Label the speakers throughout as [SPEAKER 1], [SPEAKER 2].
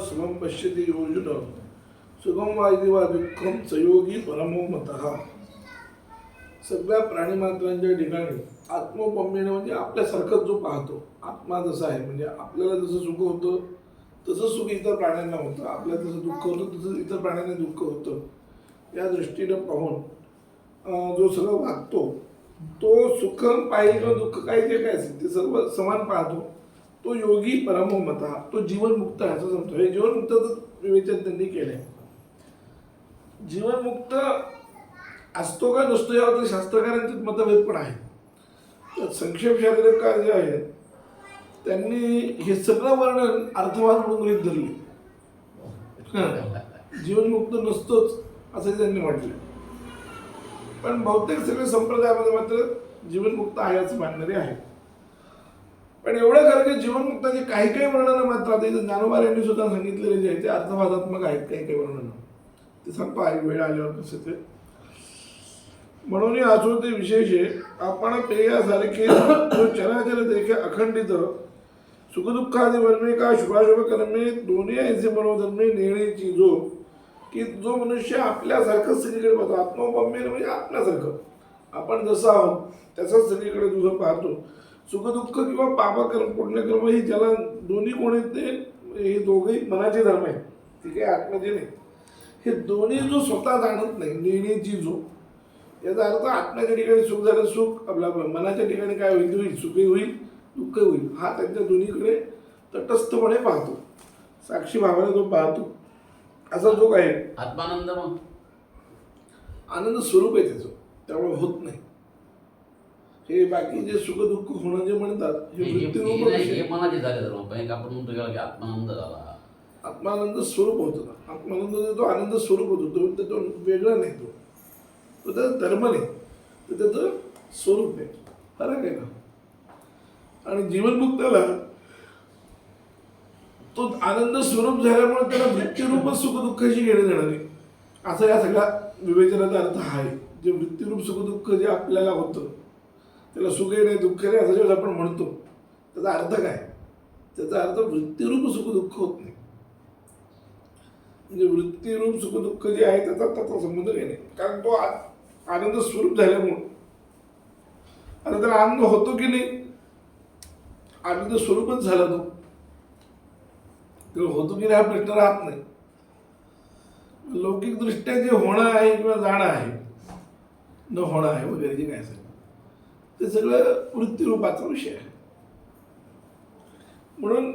[SPEAKER 1] सुगम पश्यती योजुन। सुगम वायदी वा दुःखम सयोगी परमो मतः। सगळ्या प्राणीमात्रांच्या ठिकाणी आत्मपम्यने म्हणजे आपल्यासारखंच जो पाहतो आत्मा जसा आहे म्हणजे आपल्याला जसं सुख होतं तसं सुख इतर प्राण्यांना होतं आपल्याला जसं दुःख होतं तसं इतर प्राण्यांना दुःख होतं. या दृष्टीनं पाहून जो सगळं वागतो तो सुख पाहिजे किंवा दुःख काही जे काय असेल ते सर्व समान पाहतो. तो योगी परमोमत तो जीवनमुक्त आहे असं समजतो. हे जीवनमुक्त विवेचन त्यांनी केलंय. जीवनमुक्त असतो का नसतो यावर शास्त्रकारांचे मतभेद पण आहे तर संक्षेप शास्त्रकार जे आहेत त्यांनी हे सगळं वर्णन अर्थवाद म्हणून गृहित धरले. जीवनमुक्त नसतोच असं त्यांनी म्हटलं. पण बहुतेक सगळे संप्रदायामध्ये मात्र जीवनमुक्त आहे असं मानणारे आहे. पण एवढं खरं की जीवनमुक्ताचे काही काही वर्णनं मात्र आता इथं ज्ञानोबा यांनी सुद्धा सांगितलेले जे आहे ते अर्थवादात्मक आहेत काही काही वर्णनं. ते सांगतो आहे वेळ आल्यावर कसं ते. म्हणून हे असो ते विशेष आहे आपण पेयासारखे जो चराचर देखे अखंडित सुखदुःखादी वर्मे का शुभाशुभ कर्मे दोन्ही ऐसे मनोधर्मे नेण्याची जो की जो मनुष्य आपल्यासारखं स्त्रीकडे पाहतो आत्मोपम्य म्हणजे आपल्यासारखं. आपण जसं आहोत तसंच सगळीकडे तुझं पाहतो. सुखदुःख किंवा पापकर्म पुण्यकर्म ही ज्याला दोन्ही कोण आहेत ते हे दोघेही मनाचे धर्म आहेत. ते काही आत्मजे नाही. हे दोन्ही जो स्वतः जाणत नाही नेण्याची जो याचा अर्थ आत्म्याच्या ठिकाणी सुख झालं सुख आपल्या मनाच्या ठिकाणी काय होईल होईल सुखही होईल दुःख होईल. हा त्यांच्या दोन्हीकडे तटस्थपणे पाहतो. साक्षी भावाने तो पाहतो. असा जो आहे.
[SPEAKER 2] आत्मानंद मग?
[SPEAKER 1] आनंद स्वरूप आहे त्याचं. त्यामुळे होत नाही. हे बाकी जे सुख दुःख होणं जे म्हणतात हे वृत्तीरूप
[SPEAKER 2] हे मनाचे झाले आपण म्हणतो की आत्मानंद झाला.
[SPEAKER 1] आत्मानंद स्वरूप होतो ना आत्मानंद जो तो आनंद स्वरूप होतो तो तो- तो वेगळा नाही तो. तो त्याचा धर्म नाही. तर त्याचं स्वरूप आहे. फरक आहे ना. आणि जीवनमुक्ताला तो आनंद स्वरूप झाल्यामुळे त्याला वृत्तीरूप सुख दुःखाशी घेणं देणार नाही. असा या सगळ्या विवेचनाचा अर्थ आहे. जे वृत्तीरूप सुख दुःख जे आपल्याला होतं त्याला सुखही नाही दुःख नाही असं जेव्हा आपण म्हणतो. त्याचा अर्थ काय? त्याचा अर्थ वृत्तीरूप सुख दुःख होत नाही. म्हणजे वृत्तीरूप सुख दुःख जे आहे त्याचा त्याचा संबंध काही नाही. कारण तो आनंद स्वरूप झाल्यामुळं. आता त्याला आनंद होतो की नाही? आनंद स्वरूपच झाला तो. तेव्हा होतो की नाही हा प्रश्न राहत नाही. लौकिकदृष्ट्या जे होणं आहे किंवा जाणं आहे न होणं आहे वगैरे जे काय असेल. ते सगळं वृत्तीरूपाचा विषय आहे. म्हणून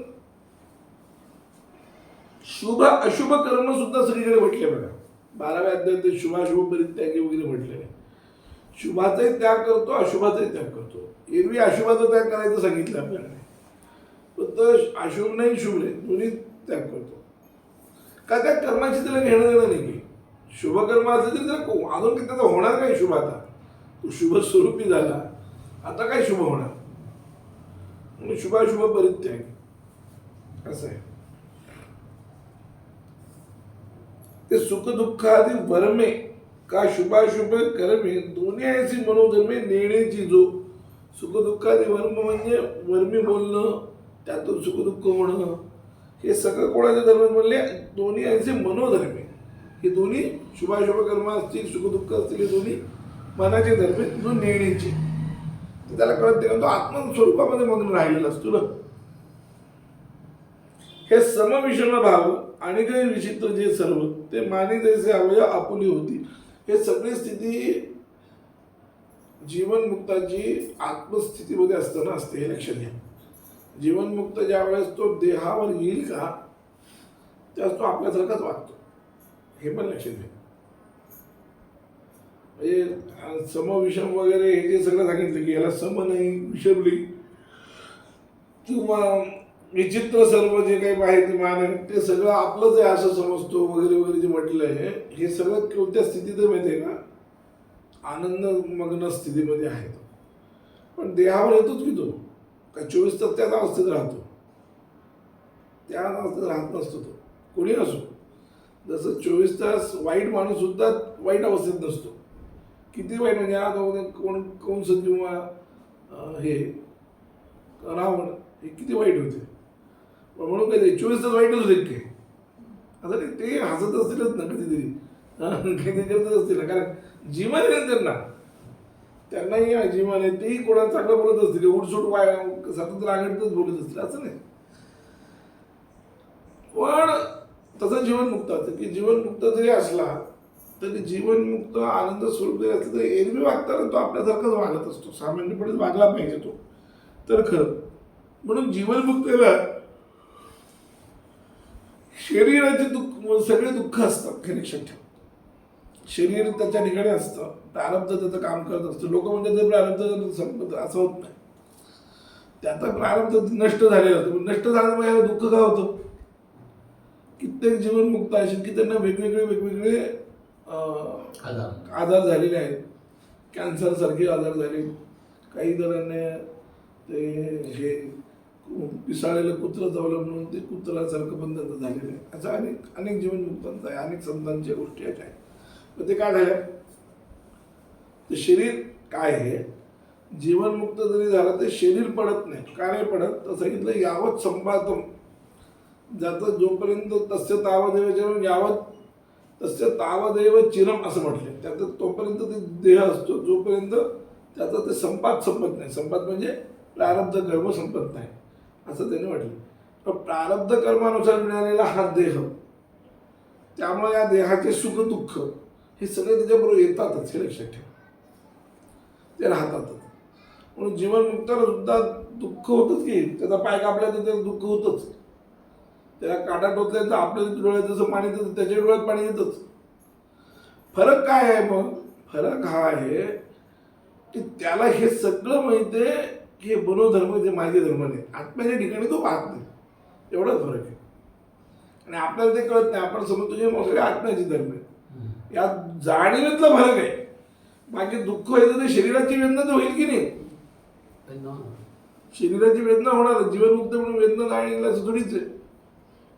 [SPEAKER 1] शुभ अशुभ कर्म सुद्धा सगळीकडे म्हटले बघा. बाराव्या अध्यायात शुभाशुभ परित्यागी वगैरे म्हटलेले शुभाचाही त्याग करतो अशुभाचाही त्याग करतो. एरवी अशुभाचा त्याग करायचं सांगितलं आपल्याकडे फक्त अशुभ नाही शुभ नाही. दोन्ही त्याग करतो. का त्या कर्माची त्याला घेणं देणं नाही की? शुभकर्म असेल तरी त्याला अजून त्याचा होणार नाही शुभ आता? तो शुभ स्वरूपी झाला. आता काय शुभ होणार? म्हणजे शुभाशुभ परित्याग. असं आहे. ते सुख दुःख आदी वर्मे का शुभाशुभ कर्मे दोन्ही ऐसी मनोधर्मे नेण्याची जो सुख दुःख वर्म म्हणजे वर्मी बोलणं त्यातून सुख दुःख होणं हे सगळं कोणाच्या धर्म म्हणले दोन्ही ऐसे मनोधर्मे. हे दोन्ही शुभाशुभ कर्म असतील सुख दुःख असतील हे दोन्ही मनाचे धर्मे आहेत, जो नेण्याचे ते त्याला कळत नाही. तो आत्म स्वरूपामध्ये मग्न राहिलेला असतो ना. हे समविषम भाव आणि काही विचित्र जे सर्व ते माने जैसे अवय आपुली होती. हे सगळी स्थिती जीवनमुक्ताची आत्मस्थितीमध्ये असताना असते हे लक्षात घ्या. जीवनमुक्त ज्या वेळेस तो देहावर येईल का त्यास तो आपल्यासारखाच वागतो. हे पण लक्षात घ्या. म्हणजे सम विषम वगैरे हे जे सगळं सांगितलं की याला सम नाही विषमली किंवा विचित्र सर्व जे काही माहिती मान आहे ते सगळं आपलंच आहे असं समजतो वगैरे वगैरे जे म्हटलं आहे हे सगळं कोणत्या स्थितीत माहिती आहे का? आनंदमग्न स्थितीमध्ये आहे तो. पण देहावर येतोच की तो. का चोवीस तास त्याच अवस्थेत राहतो? त्या अवस्थेत राहत नसतो तो. कोणी असो. जसं चोवीस तास वाईट माणूससुद्धा वाईट अवस्थेत नसतो. किती वाईट म्हणजे आता कोण कंस किंवा हे रावण हे किती वाईट होते. पण म्हणून काय चोवीस तास वाईटच होते की आता ते- हसत असतीलच ना कधीतरी. काही ते करतच असतील ना. कारण जीवन आहे ना त्यांना. त्यांनाही हा जीवन आहे तेही कोणाला चांगलं बोलत असतील. उठसूट वाय सतत रागडतच बोलत असतील. असं नाही. पण तसं जीवनमुक्ताचं की जीवन मुक्त जरी असला तरी जीवनमुक्त आनंद स्वरूप जरी असलं तरी एरवी वागताना तो आपल्यासारखाच वागत असतो. सामान्यपणे वागला पाहिजे तो. तर खरं म्हणून जीवनमुक्तीला शरीराचे दुःख म्हणजे सगळे दुःख असतात हे लक्षात ठेव शरीर त्याच्या ठिकाणी असतं प्रारब्ध त्याचं काम करत असतं. लोक म्हणजे ते प्रारब्ध संपत असं होत नाही. त्याचा प्रारब्ध नष्ट झालेला असतो. पण नष्ट झाल्यामुळे याला दुःख का होतं? कित्येक जीवनमुक्त असेल की त्यांना वेगवेगळे वेगवेगळे
[SPEAKER 2] आजार.
[SPEAKER 1] झालेले आहेत. कॅन्सर सारखे आजार झाले. काही जणांना ते हे पिसाळलेलं कुत्रं चावलं म्हणून ते कुत्रासारखं पण त्यांचं झालेलं आहे. असं अनेक अनेक जीवनमुक्तांचं आहे. अनेक संतांच्या गोष्टी अशा आहेत. तर ते काय झालं? ते शरीर काय आहे? जीवनमुक्त जरी झालं ते शरीर पडत नाही. का नाही पडत? तर सांगितलं यावत संपातम ज्याचं जोपर्यंत तस्य तावदेव यावत तस्य तावदेव चिरम असं म्हटलं. त्याचं तोपर्यंत ते देह असतो जोपर्यंत त्याचा ते संपात संपत नाही. संपात म्हणजे प्रारब्ध कर्म संपत नाही असं त्याने म्हटलं. तर प्रारब्ध कर्मानुसार मिळालेला हा देह त्यामुळे या देहाचे सुख दुःख हे सगळे त्याच्याबरोबर येतातच हे लक्षात ठेवा. ते राहतातच. म्हणून जीवन जीवनमुक्ताला सुद्धा दुःख होतच की त्याचा पाय कापला तर त्याला दुःख होतच. त्याला काटा टोचल्या तर आपल्या डोळ्यात जसं पाणी येतं त्याच्या डोळ्यात पाणी येतच. फरक काय आहे मग? फरक हा आहे की त्याला हे सगळं माहिती आहे की हे मनोधर्म जे माझे धर्म नाही. आत्म्याच्या ठिकाणी तो पाहत नाही. एवढाच फरक आहे. आणि आपल्याला ते कळत नाही. आपण समजतो जे सगळे आत्म्याचे धर्म आहे. या जाणीवेतला फरक आहे. बाकी दुःख व्हायचं ते शरीराची वेदना तर होईल की नाही? शरीराची वेदना होणार जीवनमुक्त म्हणून वेदना जाणीला थोडीच आहे.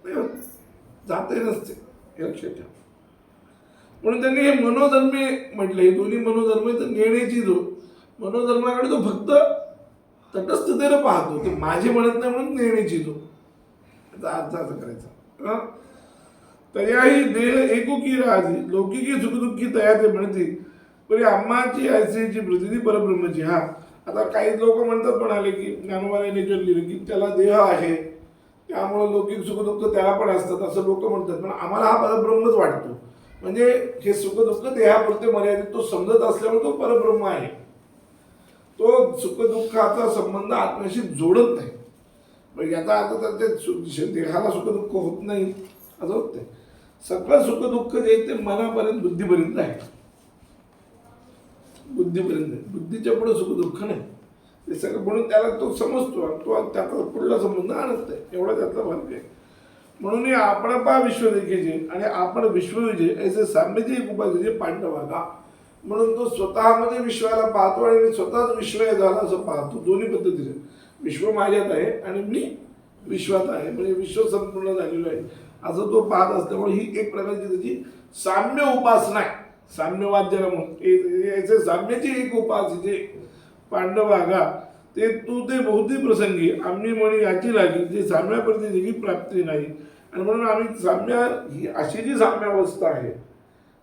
[SPEAKER 1] जाते नसते. हे लक्षात ठेवा. म्हणून त्यांनी हे मनोधर्मी म्हटले. दोन्ही मनोधर्म तर नेण्याची जो मनोधर्माकडे तो फक्त तटस्थतेनं पाहतो ते माझे म्हणत नाही म्हणून नेण्याची जो. याचा अर्थ असं करायचा. तयाही देह एकुकी राहती लौकिकी सुखदुःखी तया ते म्हणते. पण आम्हाची आयसीची प्रतिती परब्रह्मची हा. आता काही लोक म्हणतात म्हणाले की ज्ञानवाने नेचर लिहिलं की त्याला देह आहे. त्यामुळं लौकिक सुखदुःख त्याला पण असतात असं लोक म्हणतात. पण आम्हाला हा परब्रह्मच वाटतो. म्हणजे हे सुखदुःख देहापुरते मर्यादित तो समजत असल्यामुळे तो परब्रह्म आहे. तो सुखदुःखाचा संबंध आत्म्याशी जोडत नाही. पण याचा अर्थ तर ते सु- देहाला सुखदुःख होत नाही असं होत नाही. सगळं सुखदुःख जे ते मनापर्यंत बुद्धीपर्यंत आहे. बुद्धीपर्यंत आहे. बुद्धीच्या पुढे सुखदुःख नाही. ते सगळं म्हणून त्याला तो समजतो आणि तो त्याचा पुढला संबंध आणत नाही एवढा त्यातला फरक आहे म्हणून आपण पा विश्वदेखीचे आणि आपण विश्वविजय असे साम्यचे एक उपाय पांडवाला म्हणून तो स्वतःमध्ये विश्वाला पाहतो आणि स्वतःच विश्व झाला असं पाहतो दोन्ही पद्धतीने विश्व माझ्यात आहे आणि मी विश्वात आहे म्हणजे विश्व संपूर्ण झालेलं आहे असं तो पाहत असल्यामुळे ही एक प्रकारची त्याची साम्य उपासना आहे साम्यवाद ज्याला म्हणून याचे साम्याची एक उपास जे पांडवागा ते तू ते बहुती प्रसंगी आम्ही म्हणे याची लागी जी साम्यापर्यंत ही प्राप्ती नाही. आणि म्हणून आम्ही साम्य ही अशी जी साम्यावस्था आहे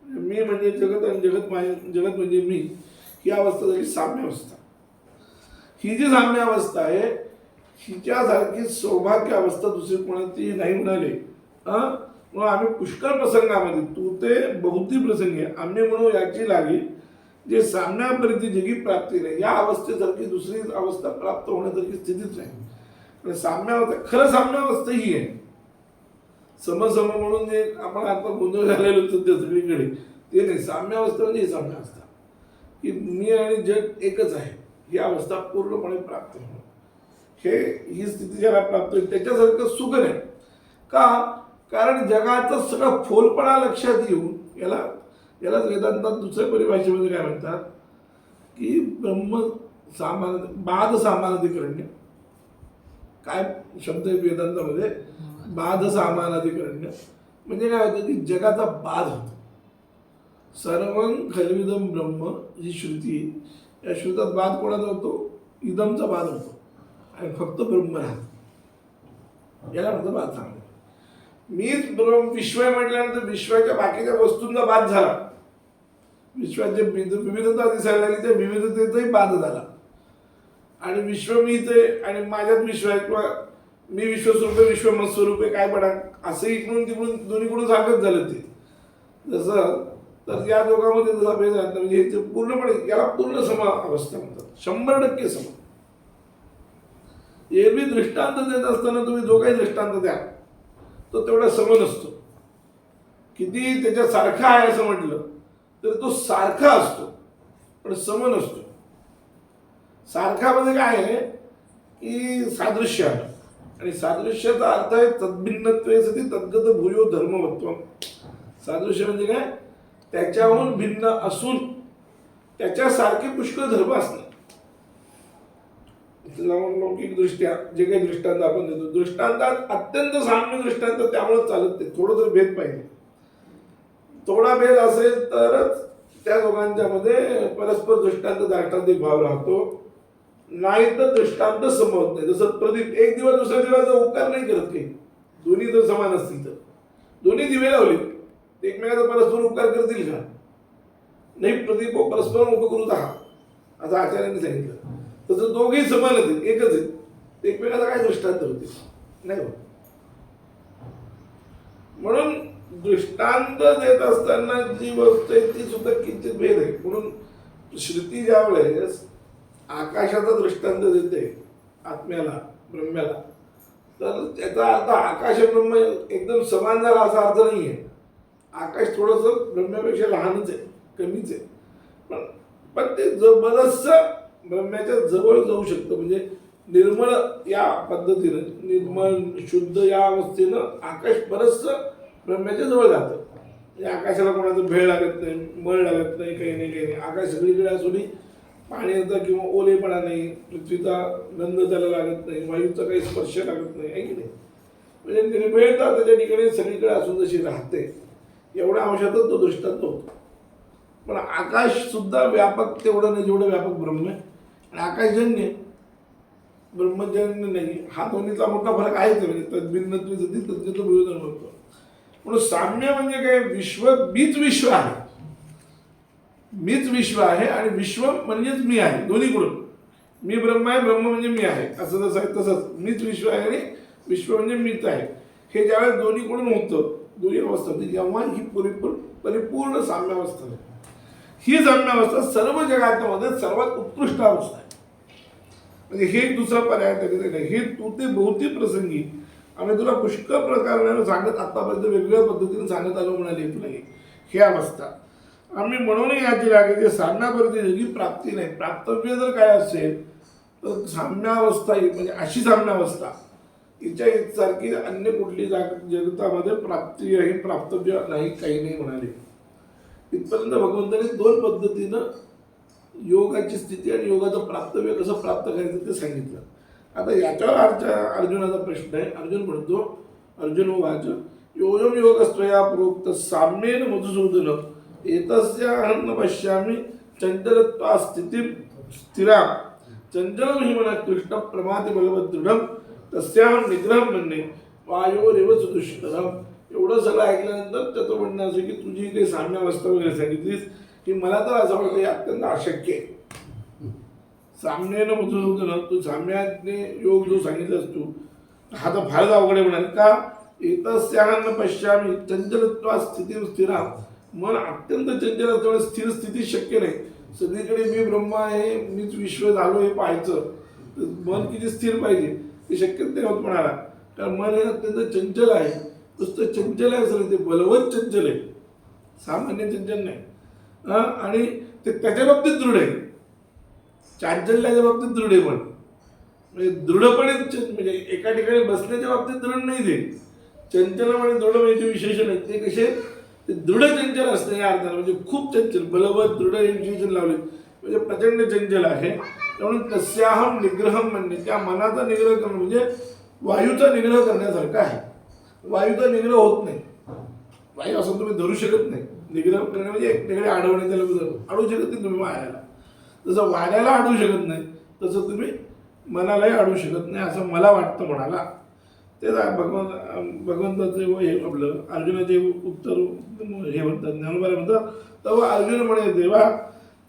[SPEAKER 1] मी म्हणजे जगत आणि जगत माय जगत म्हणजे मी ही अवस्था झाली साम्यावस्था ही जी साम्यावस्था आहे हिच्यासारखी सौभाग्य अवस्था दुसरी कोणाची नाही म्हणाले. हं? म्हणून आम्ही पुष्कळ प्रसंगामध्ये तू ते बहुती प्रसंगी आम्ही म्हणू याची लागी जे सामन्यापर्यंत जगी प्राप्ती नाही या अवस्थेसारखी दुसरी अवस्था प्राप्त होण्यासारखी स्थितीच नाही. पण साम्यावस्था खरं साम्यावस्था ही आहे. समसम म्हणून जे आपण आता गोंधळ झालेलो त्या सगळीकडे ते नाही. साम्यावस्था म्हणजे ही साम्यावस्था. की मी आणि जग एकच आहे. ही अवस्था पूर्णपणे प्राप्त होणं हे ही स्थिती ज्याला प्राप्त होईल त्याच्यासारखं सुख नाही. का? कारण जगाचा सगळा फोलपणा लक्षात येऊन याला यालाच वेदांतात दुसऱ्या परिभाषेमध्ये काय म्हणतात? की ब्रह्म सामान बाध सामानाधिकरण्य. काय शब्द आहे वेदांतामध्ये? बाध सामानाधिकरण्य. म्हणजे काय होतं की जगाचा बाध होतो. सर्व खलविदम ब्रह्म ही श्रुती या श्रुतात बाध कोणाचा होतो? इदमचा बाध होतो. आणि फक्त ब्रह्म राहतो. याला म्हणतो बाध सांगतो मीच ब्रह्म विश्व आहे म्हटल्यानंतर विश्वाच्या बाकीच्या वस्तूंचा बाद झाला. विश्वाचे विविध- विविधता दिसायला लागली त्या विविधतेचाही बाद झाला. आणि विश्व मी ते आणि माझ्यात विश्व आहे किंवा मी विश्वस्वरूप आहे विश्व मत्स्वरूप आहे काय पडा असं इकडून तिकडून दोन्हीकडून सारखंच झालं ते. जसं तर या दोघांमध्ये जसा भेद आहे म्हणजे हे पूर्णपणे याला पूर्ण सम अवस्था म्हणतात. शंभर टक्के सम. एरवी दृष्टांत देत असताना तुम्ही जो काही दृष्टांत द्या तो तेवढा सम नसतो. किती त्याच्यासारखा आहे असं म्हटलं तर तो सारखा असतो पण सम नसतो म्हणजे काय आहे? की सादृश्य आणि सादृश्याचा अर्थ आहे तद्भिन्नत्वे सती तद्गत भूयो धर्मवत्व सादृश्य म्हणजे काय? त्याच्याहून भिन्न असून त्याच्यासारखे पुष्कळ धर्म असणे लौकिक दृष्ट्या जे काही दृष्टांत आपण देतो दृष्टांतात अत्यंत साम्य दृष्टांत त्यामुळे चालत ते थोडं तर भेद पाहिजे. थोडा भेद असेल तरच त्या दोघांच्या मध्ये परस्पर दृष्टांत दाष्टांतिक भाव राहतो. नाही तर दृष्टांत समजत नाही. जसं प्रदीप एक दिवस दुसऱ्या दिवसाचा उपकार नाही करत काही दोन्ही जर समान असतील तर. दोन्ही दिवे लावले. एकमेकाचा परस्पर उपकार करतील का? नाही प्रदीप परस्पर उपकृत आहात. असं आचार्याने सांगितलं. तसं दोघेही समान आहेत. एकच आहेत. एकमेकाचा काय दृष्टांत होते नाही म्हणून दृष्टांत देत असताना जी वस्तू आहे ती सुद्धा किंचित भेद आहे. म्हणून श्रुती ज्या वेळेस आकाशाचा दृष्टांत देते आत्म्याला ब्रह्म्याला तर त्याचा अर्थ आकाश ब्रह्म एकदम समान झाला असा अर्थ नाही आहे आकाश थोडंसं ब्रह्म्यापेक्षा लहानच आहे कमीच आहे. पण पण ते जबरदस्त ब्रह्म्याच्या जवळ जाऊ शकतं. म्हणजे निर्मळ या पद्धतीनं निर्मळ शुद्ध या अवस्थेनं आकाश बरंचसं ब्रह्म्याच्या जवळ जातं. म्हणजे आकाशाला कोणाचं भेळ लागत नाही मळ लागत नाही काही नाही काही नाही. आकाश सगळीकडे असूनही पाण्याचा किंवा ओलेपणा नाही पृथ्वीचा गंध त्याला लागत नाही वायूचा काही स्पर्श लागत नाही आहे की नाही? म्हणजे निर्भयता त्याच्या ठिकाणी सगळीकडे असून जशी राहते. एवढ्या अंशातच तो दृष्टांत होतो. पण आकाशसुद्धा व्यापक तेवढं नाही जेवढं व्यापक ब्रह्म आहे. आणि आकाशजन्य ब्रह्मजन्य नाही. हा दोन्हीचा मोठा फरक आहेच. आहे. म्हणजे तद्भिन्नत्व सती तद्गत विरोधन म्हणतो म्हणून साम्य म्हणजे काय? विश्व मीच विश्व आहे. मीच विश्व आहे आणि विश्व म्हणजेच मी आहे दोन्हीकडून. मी ब्रह्म आहे ब्रह्म म्हणजे मी आहे. असं जसं आहे तसंच. मीच विश्व आहे आणि विश्व म्हणजे मीच आहे. हे ज्यावेळेस दोन्हीकडून होतं दोन्ही अवस्था होती जेव्हा ही परिपूर्ण परिपूर्ण साम्यावस्था आहे ही साम्यावस्था सर्व जगामध्ये सर्वात उत्कृष्ट अवस्था आहे. म्हणजे हे दुसरा पर्याय तरी नाही. हे तू ते भौतिक प्रसंगी आम्ही तुला पुष्कळ प्रकाराने सांगत आत्तापर्यंत वेगवेगळ्या पद्धतीने सांगत आलो म्हणाले तुला हे अवस्था. आम्ही म्हणूनही याची लागे की सामनापर्यंत ही प्राप्ती नाही. प्राप्तव्य जर काय असेल तर साम्यावस्था ही म्हणजे अशी साम्यावस्था हिच्या सारखी अन्य कुठली जाग जगतामध्ये प्राप्ती आहे प्राप्तव्य नाही काही नाही म्हणाले. इथपर्यंत भगवंताने दोन पद्धतीनं योगाची स्थिती आणि योगाचं प्राप्तव्य कसं प्राप्त करायचं ते सांगितलं. आता याच्यावर अर्ज अर्जुनाचा प्रश्न आहे. अर्जुन म्हणतो अर्जुन हो वाच योजम योगस्त्वया प्रोक्त साम्येन मधुसूदन न पश्यामी चंचलत्वा स्थिती स्थिरा चंचल हि मला कृष्ण प्रमाति बलवत तस्याहम तस्याहं निग्रह म्हणणे वायोरेव सुदुष्करम। एवढं सगळं ऐकल्यानंतर त्याचं म्हणणं असं की तुझी काही साम्यावस्था वगैरे सांगितलीस की मला तर असं वाटतं हे अत्यंत अशक्य आहे. सामन्यानं ना तो साम्याने योग जो सांगितला असतो हा तर फारच अवघड आहे म्हणाल. का? एतस्याहं पश्यामी चंचलत्वा स्थिती स्थिरा मन अत्यंत चंचल असल्यामुळे स्थिर स्थिती शक्य नाही. सगळीकडे मी ब्रह्म आहे मीच विश्व झालो हे पाहायचं. तर मन किती स्थिर पाहिजे ते शक्यच नाही होत म्हणाला. कारण मन हे अत्यंत चंचल आहे. नुसतं चंचल आहे असं ते बलवत चंचल आहे. सामान्य चंचल नाही. हां? आणि ते त्याच्या बाबतीत दृढ आहे. चांचल्याच्या बाबतीत दृढ पण. म्हणजे दृढपणे म्हणजे एका ठिकाणी बसण्याच्या बाबतीत दृढ नाही ते. चंचल आणि दृढ म्हणजे विशेषण आहे ते कसे? ते दृढ चंचल असते या अर्थानं. म्हणजे खूप चंचल बलवत दृढ हे विशेषण लावले म्हणजे प्रचंड चंचल आहे. त्यामुळे तस्याहम निग्रहम म्हणणे त्या मनाचा निग्रह करणं म्हणजे वायूचा निग्रह करण्यासारखा आहे. वायूचा निग्रह होत नाही. वायू असं तुम्ही धरू शकत नाही. निग्रह करणे म्हणजे एकमेकडे अडवणे त्याला अडवू शकत नाही तुम्ही मायाला. जसं वाऱ्याला अडू शकत नाही. तसं तुम्ही मनालाही अडू शकत नाही असं मला वाटतं म्हणाला. तेच भगवंत भगवंताचे व हे आपलं अर्जुनाचे उत्तर हे म्हणतात ज्ञानोबाला म्हणतात तेव्हा अर्जुन म्हणे देवा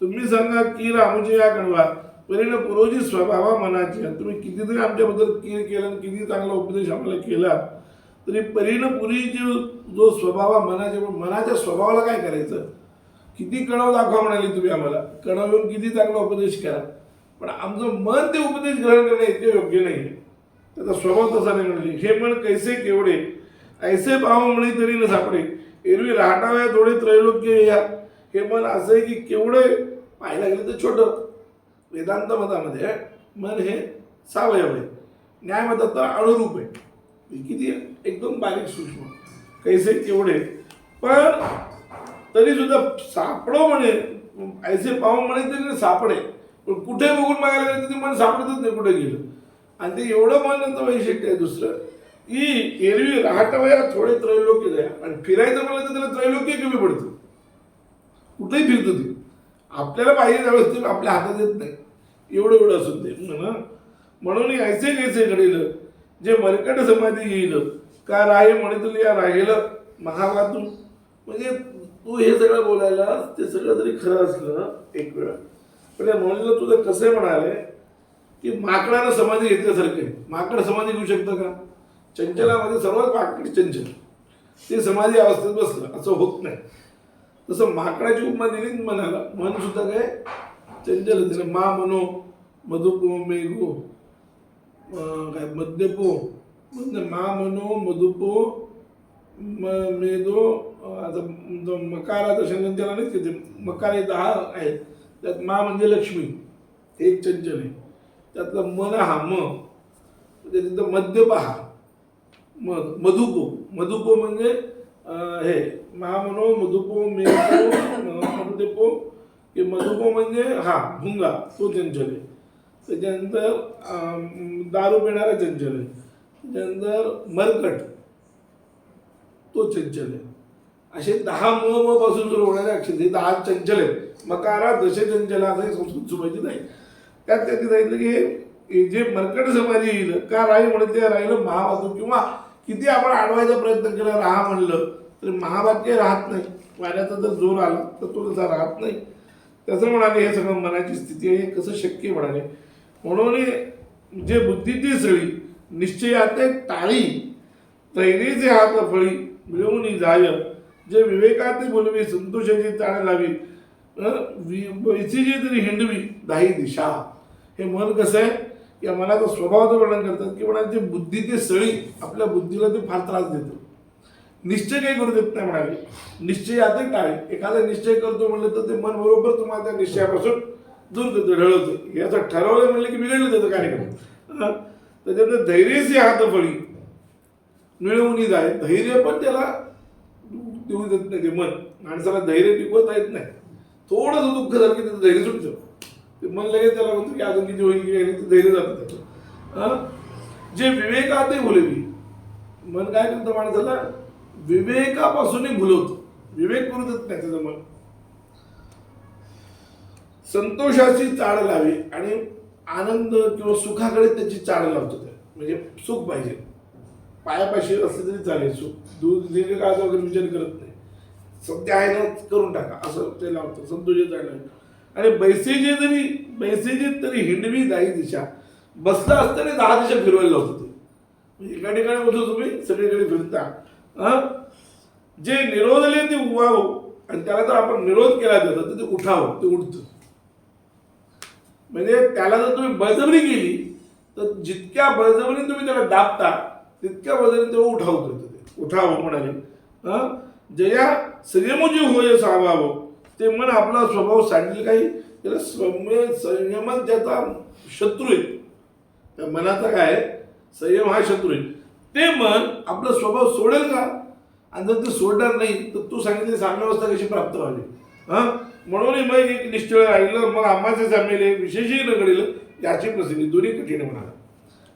[SPEAKER 1] तुम्ही सांगा की रामजी या कडवा परीनं पूर्वजी स्वभावा मनाची तुम्ही कितीतरी आमच्याबद्दल कीर केलं आणि किती चांगला उपदेश आम्हाला केला. तरी परीनं पुरी जो जो स्वभावा मनाच्या मनाच्या स्वभावाला काय करायचं? किती कणव दाखवा म्हणाली तुम्ही आम्हाला. कणव येऊन किती चांगला उपदेश करा. पण आमचं मन ते उपदेश ग्रहण करणं इतके योग्य नाही. त्याचा स्वभाव तसा नाही म्हणले. हे मन कैसे केवढे? ऐसे भाव म्हणे तरी न सापडे. एरवी राहटाव्या थोडे त्रैलोक्य या. हे मन असं आहे की केवढे पाहायला गेलं तर छोटं. वेदांत मतामध्ये मन हे सावयव आहे. न्यायमतात तर अणुरूप आहे. किती एकदम बारीक सूक्ष्म. कैसे केवढे? पण तरी सुद्धा सापडो म्हणे. ऐसे पाहू म्हणे तरी सापडे. पण कुठे बघून बघायला गेलं ते मन सापडतच नाही कुठे गेलं. आणि ते एवढं मनचं वैशिष्ट्य आहे दुसरं. की एरवी राहटवया थोडे त्रैलोक्य द्या. आणि फिरायचं म्हणलं तर त्याला त्रैलोक्य कमी पडतं. कुठेही फिरतो ते. आपल्याला पाहिजे त्यावेळेस ते आपल्या हातात येत नाही. एवढं एवढं असून ते म्हणा म्हणून ऐसे कैसे घडेल? जे मरकट समाधी येईल. का राय म्हणतील या राहिलं महावातून. म्हणजे तू हे सगळं बोलायला ते सगळं जरी खरं असलं एक वेळा. पण या म्हणलं तुझं कसं म्हणाले की माकडानं समाधी घेतल्यासारखे माकड समाधी घेऊ शकतं का? चंचलामध्ये सर्वात माकड चंचल. ते समाधी अवस्थेत बसलं असं होत नाही. तसं माकडाची उपमा दिली ना मनाला मन सुद्धा काय? चंचल दिलं मा मनो मधुपो मेघो काय मद्यपो. म्हणजे मा मनो मधुपो म मेदो आता जो मकार आता शंकरच्याला नाहीच घेते मकार हे दहा आहेत त्यात मा म्हणजे लक्ष्मी एक चंचल आहे. त्यातलं मन हा म त्याच्यात तिथं मध्य पहा म मधुपो मधुपो म्हणजे हे महामनो मधुपो मेघो मधुपो की मधुपो म्हणजे हा भुंगा तो चंचल आहे. त्याच्यानंतर दारू पिणारा चंचल आहे. त्याच्यानंतर मरकट तो चंचल आहे. असे दहा म म पासून सुरू होणारे अक्षर. हे दहा चंचल आहेत. मकारा दशे चंचल असं संस्कृत सुभायची नाही त्यात त्यांनी सांगितलं की हे- जे मरकट समाधी येईल का राही म्हणत ते राहिलं महावाचू किंवा किती आपण अडवायचा प्रयत्न केला राहा म्हणलं तरी महावाक्य राहत नाही. वाऱ्याचा जर जोर आला तर तो तसा राहत नाही. त्याचं म्हणाले हे सगळं मनाची स्थिती आहे हे कसं शक्य म्हणाले? म्हणून जे बुद्धीची सळी निश्चयाते टाळी तैरीचे हात फळी मिळवून जाय जे विवेकाते बोलवी संतोषाची ताण लावी अं, वैसीची तरी हिंडवी दाही दिशा. हे मन कसं आहे? या मनाचा स्वभावाचं वर्णन करतात की म्हणा बुद्धी ते सळी आपल्या बुद्धीला ते फार त्रास देतो. निश्चय काही करू देत नाही म्हणाले निश्चय आता टाळे एखादा निश्चय करतो म्हणलं तर ते मन बरोबर तुम्हाला त्या निश्चयापासून दूर करतो ढळवतो. याचं ठरवलं म्हणलं की बिघडलं त्याचं कार्यक्रम. त्याच्यात त्याच्यानंतर धैर्यचे हात फळी मिळवून जाय. धैर्य पण त्याला देऊ देत नाही ते मन. माणसाला धैर्य टिकवता येत नाही. थोडंसं दुःख झालं की त्याचं धैर्य सुटतं. ते मन लगेच त्याला म्हणतो की अजून किती होईल की ते धैर्य जातं त्याचं. जे विवेकातही भुलवी मन काय करतं माणसाला? विवेकापासूनही भुलवतं. विवेक करू देत नाही त्याचं मन. संतोषाची चाळ लावी आणि आनंद किंवा सुखाकडे त्याची चाळ लावतो ते म्हणजे सुख पाहिजे. पायापाशी असले तरी चालेल. सो दूध दीर्घकाळाचा वगैरे विचार करत नाही. सध्या आहे ना करून टाका. असं ते लावतं. संतोषाची चाळ आणि बैसेजे जरी बैसेजे तरी हिंडवी दाई दिशा. बसलं असताना दहा दिशा फिरवायला लावतो होते म्हणजे एका ठिकाणी बसलो तुम्ही सगळीकडे फिरता. हां? जे निरोधले ते उभावं आणि त्याला जर आपण निरोध केला जातो तर ते उठावं. ते उठतं. म्हणजे त्याला जर तुम्ही बळजबरी केली तर जितक्या बळजबरीने तुम्ही त्याला दाबता तितक्या बळजबरीने तेव्हा उठाव करतं ते. उठावं म्हणाले. हं? जया संयमोजी होय सावावं ते मन आपला स्वभाव सांगेल काही? त्याला सौम्य संयमन त्याचा शत्रू आहे. त्या मनाचा काय आहे? संयम हा शत्रू आहे. ते मन आपला स्वभाव सोडेल का? आणि जर ते सोडणार नाही तर तू सांगितली साम्यावस्था कशी प्राप्त व्हावी? हा? म्हणून मग एक निश्चळ राहिलं मग आम्हाचे सामेले विशेषही न घडेल याची प्रसिद्धी. दोन्ही कठीण म्हणाला.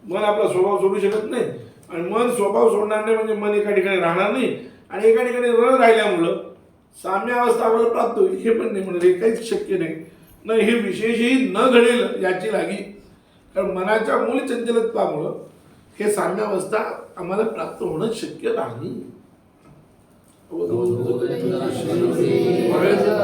[SPEAKER 1] मन आपला स्वभाव सोडू शकत नाही. आणि मन स्वभाव सोडणार नाही म्हणजे मन एका ठिकाणी राहणार नाही आणि एका ठिकाणी न राहिल्यामुळं साम्य अवस्था आम्हाला प्राप्त होईल हे पण नाही म्हणलं हे काहीच शक्य नाही न हे विशेषही न घडेल याची लागी कारण मनाच्या मूल चंचलत्वामुळं हे साम्यावस्था आम्हाला प्राप्त होणं शक्य नाही